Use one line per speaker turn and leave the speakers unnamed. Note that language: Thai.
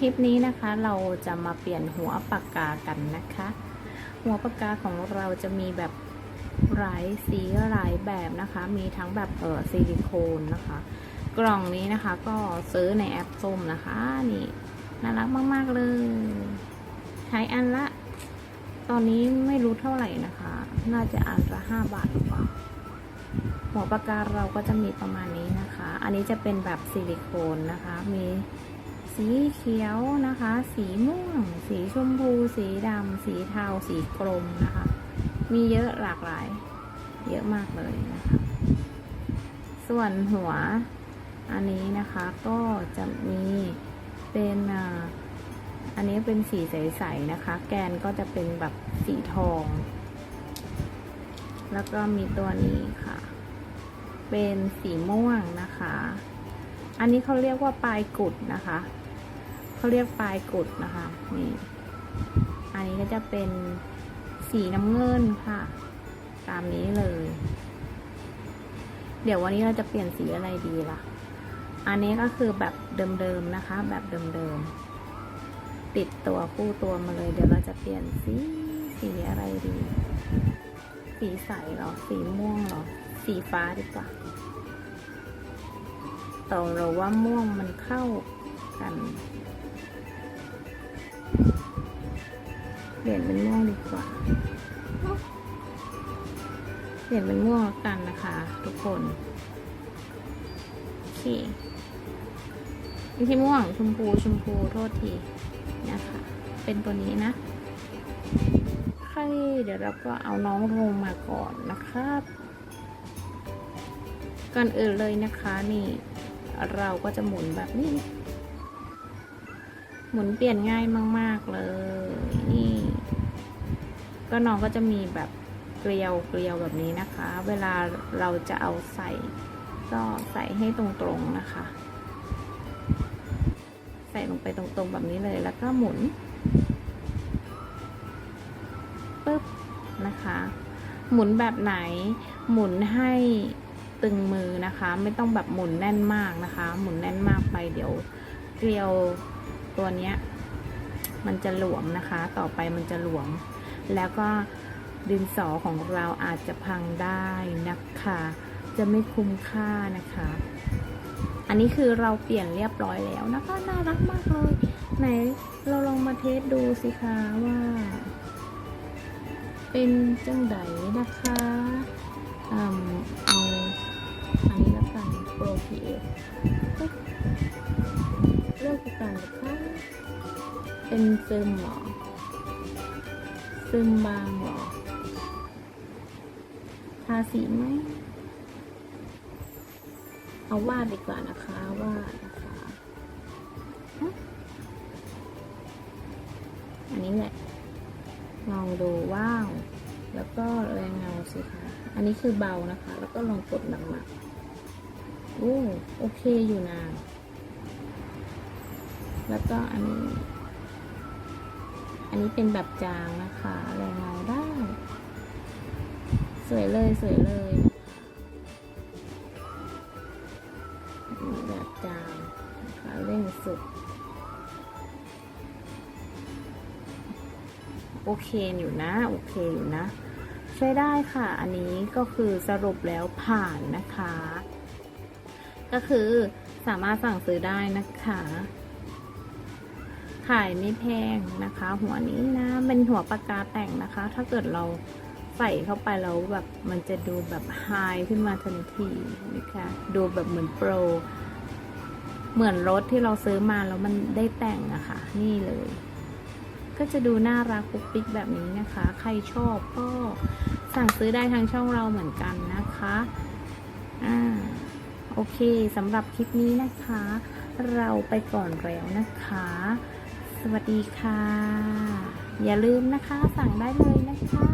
คลิปนี้นะคะ เราจะมาเปลี่ยนหัวปากกากันนะคะ หัวปากกาของเราจะมีแบบหลายสีหลายแบบนะคะ มีทั้งแบบเออซิลิโคนนะคะ กล่องนี้นะคะก็ซื้อในแอปส้มนะคะ นี่น่ารักมาก ๆ เลย ใช้อันละ ตอนนี้ไม่รู้เท่าไหร่นะคะ น่าจะอันละห้าบาทหรือเปล่าหัวปากกาเราก็จะมีประมาณนี้นะคะ อันนี้จะเป็นแบบซิลิโคนนะคะ มี สีเขียวนะคะ สีม่วง สีชมพู สีดำ สีเทา สีกรมนะคะ มีเยอะหลากหลาย เยอะมากเลยนะคะ ส่วนหัวอันนี้นะคะก็จะมีเป็นอันนี้เป็นสีใสๆนะคะ แกนก็จะเป็นแบบสีทอง แล้วก็มีตัวนี้ค่ะ เป็นสีม่วงนะคะ อันนี้เขาเรียกว่าปลายกุดนะคะ เขาเรียกปลายกุดนะคะนี่อันนี้ก็จะเป็นสีน้ำเงินค่ะ ตามนี้เลย เดี๋ยววันนี้เราจะเปลี่ยนสีอะไรดีล่ะ อันนี้ก็คือแบบเดิมๆนะคะ แบบเดิมๆติดตัวคู่ตัวมาเลย เดี๋ยวเราจะเปลี่ยนสีสีอะไรดี สีใสหรอ สีม่วงหรอ สีฟ้าดีกว่าแต่เราว่าม่วงมันเข้ากัน เปลี่ยนเป็นม่วงดีกว่า เปลี่ยนเป็นม่วงแล้วกันนะคะ ทุกคนโอเคไม่ใช่ม่วงชมพูชมพูโทษทีนะคะเป็นตัวนี้นะใครเดี๋ยวเราก็เอาน้องลงมาก่อนนะครับก่อนอื่นเลยนะคะนี่ เราก็จะหมุนแบบนี้ หมุนเปลี่ยนง่ายมาก ๆ เลย ก็น้องก็จะมีแบบเกลียวเกลียวแบบนี้นะคะ เวลาเราจะเอาใส่ ก็ใส่ให้ตรงๆนะคะ ใส่ลงไปตรงๆแบบนี้เลยแล้วก็หมุนปึ๊บนะคะ หมุนแบบไหน หมุนให้ตึงมือนะคะ ไม่ต้องแบบหมุนแน่นมากนะคะ หมุนแน่นมากไปเดี๋ยวเกลียวตัวเนี้ยมันจะหลวมนะคะ ต่อไปมันจะหลวม แล้วก็ดินสอของเราอาจจะพังได้นะคะ จะไม่คุ้มค่านะคะ อันนี้คือเราเปลี่ยนเรียบร้อยแล้วนะคะ น่ารักมากเลย ไหนเราลองมาเทสดูสิคะว่า เป็นจังไดนะคะอืมเอาอันนี้แล้วกัน Pro PF เอเลือกกันนะคะเป็นเซึมเหรอ ซึมบางเหรอทาสีไหม เอาวาดดีกว่านะคะวาดนะคะอันนี้แหละลองดูว้าวแล้วก็แรงเงาสิคะ อันนี้คือเบานะคะ แล้วก็ลองกดหนักๆโอ้โอเคอยู่นะแล้วก็อันนี้ อันนี้เป็นแบบจางนะคะแรงเงาได้ สวยเลยสวยเลยแบบจางนะคะเร่งสุด โอเคอยู่นะ โอเคอยู่นะ ใช้ได้ค่ะ อันนี้ก็คือสรุปแล้วผ่านนะคะ ก็คือสามารถสั่งซื้อได้นะคะ ขายไม่แพงนะคะ หัวนี้นะเป็นหัวปากกาแต่งนะคะ ถ้าเกิดเราใส่เข้าไปแล้วแบบมันจะดูแบบไฮขึ้นมาทันทีนะคะดูแบบเหมือนโปร เหมือนรถที่เราซื้อมาแล้วมันได้แต่งอะคะ่ะนี่เลย ก็จะดูน่ารักปุ๊กปิ๊กแบบนี้นะคะ ใครชอบก็สั่งซื้อได้ทางช่องเราเหมือนกันนะคะอ่าโอเคสำหรับคลิปนี้นะคะ เราไปก่อนแล้วนะคะ สวัสดีค่ะ อย่าลืมนะคะสั่งได้เลยนะคะ